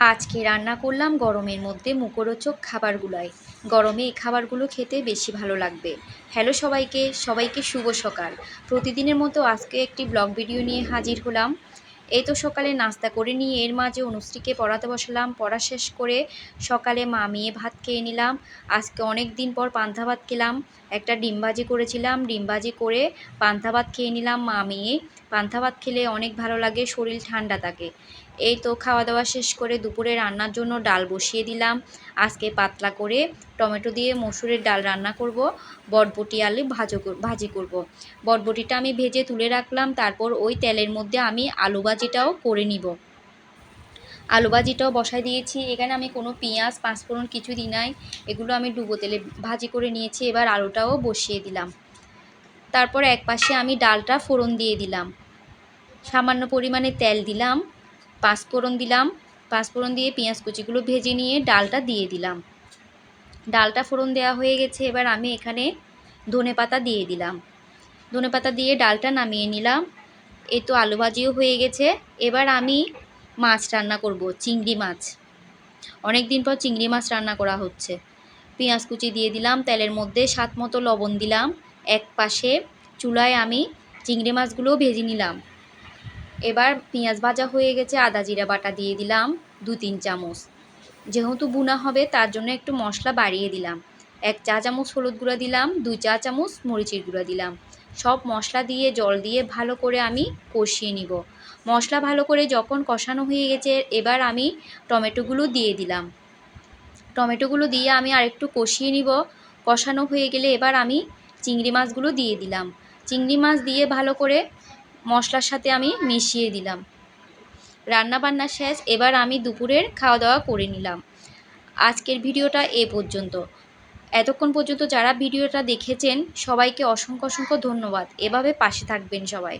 আজকে রান্না করলাম গরমের মধ্যে মুখরোচক খাবারগুলাই। গরমে এই খাবারগুলো খেতে বেশি ভালো লাগবে। হ্যালো সবাইকে সবাইকে শুভ সকাল। প্রতিদিনের মতো আজকে একটি ব্লগ ভিডিও নিয়ে হাজির হলাম। এই তো সকালে নাস্তা করে নিয়ে এর মাঝে অনুশ্রীকে পড়াতে বসালাম। পড়া শেষ করে সকালে মামিয়ে ভাত খেয়ে নিলাম। আজকে অনেক দিন পর পান্থা ভাত খেলাম। একটা ডিম ভাজি করেছিলাম। ডিম ভাজি করে পান্থা ভাত খেয়ে নিলাম মামিয়ে পান্থা ভাত খেলে অনেক ভালো লাগে, শরীর ঠান্ডা থাকে। এই তো খাওয়া দাওয়া শেষ করে দুপুরে রান্নার জন্য ডাল বসিয়ে দিলাম। আজকে পাতলা করে টমেটো দিয়ে মসুরের ডাল রান্না করব। বটবটি, আলু ভাজো ভাজি করব। বটবটিটা আমি ভেজে তুলে রাখলাম, তারপর ওই তেলের মধ্যে আমি আলু ভাজিটাও করে নিব। আলু ভাজিটাও বসাই দিয়েছি। এখানে আমি কোনো পেঁয়াজ, পাঁচফোড়ন কিছু দিই নাই। এগুলো আমি ডুবো তেলে ভাজি করে নিয়েছি। এবার আলুটাও বসিয়ে দিলাম। তারপর এক পাশে আমি ডালটা ফোড়ন দিয়ে দিলাম। সামান্য পরিমাণে তেল দিলাম। পাঁচফোড়ন দিলাম, পাঁচফোড়ন দিয়ে পেঁয়াজ কুচিগুলো ভেজে নিয়ে ডালটা দিয়ে দিলাম। ডালটা ফোড়ন দেওয়া হয়ে গেছে, এবার আমি এখানে ধনে পাতা দিয়ে দিলাম। ধনে পাতা দিয়ে ডালটা নামিয়ে নিলাম। এ তো আলু ভাজিও হয়ে গেছে। এবার আমি মাছ রান্না করব, চিংড়ি মাছ। অনেক দিন পর চিংড়ি মাছ রান্না করা হচ্ছে। পেঁয়াজ কুচি দিয়ে দিলাম, তেলের মধ্যে স্বাদ মতো লবণ দিলাম। এক পাশে চুলায় আমি চিংড়ি মাছগুলোও ভেজে নিলাম। এবার পেঁয়াজ ভাজা হয়ে গেছে, আদা জিরা বাটা দিয়ে দিলাম, দু তিন চামচ। যেহেতু বুনা হবে, তার জন্য একটু মশলা বাড়িয়ে দিলাম। এক চা চামচ হলুদ গুঁড়া দিলাম দুই চা চামচ মরিচের গুঁড়া দিলাম। সব মশলা দিয়ে, জল দিয়ে ভালো করে আমি কষিয়ে নিব। মশলা ভালো করে যখন কষানো হয়ে গেছে, এবার আমি টমেটোগুলো দিয়ে দিলাম। টমেটোগুলো দিয়ে আমি আরেকটু কষিয়ে নিব। কষানো হয়ে গেলে এবার আমি চিংড়ি মাছগুলো দিয়ে দিলাম। চিংড়ি মাছ দিয়ে ভালো করে মশলার সাথে আমি মিশিয়ে দিলাম। রান্না বান্না শেষ, এবার আমি দুপুরের খাওয়া দাওয়া করে নিলাম। আজকের ভিডিওটা এ পর্যন্ত। এতক্ষণ পর্যন্ত যারা ভিডিওটা দেখেছেন, সবাইকে অসংখ্য অসংখ্য ধন্যবাদ। এভাবে পাশে থাকবেন সবাই।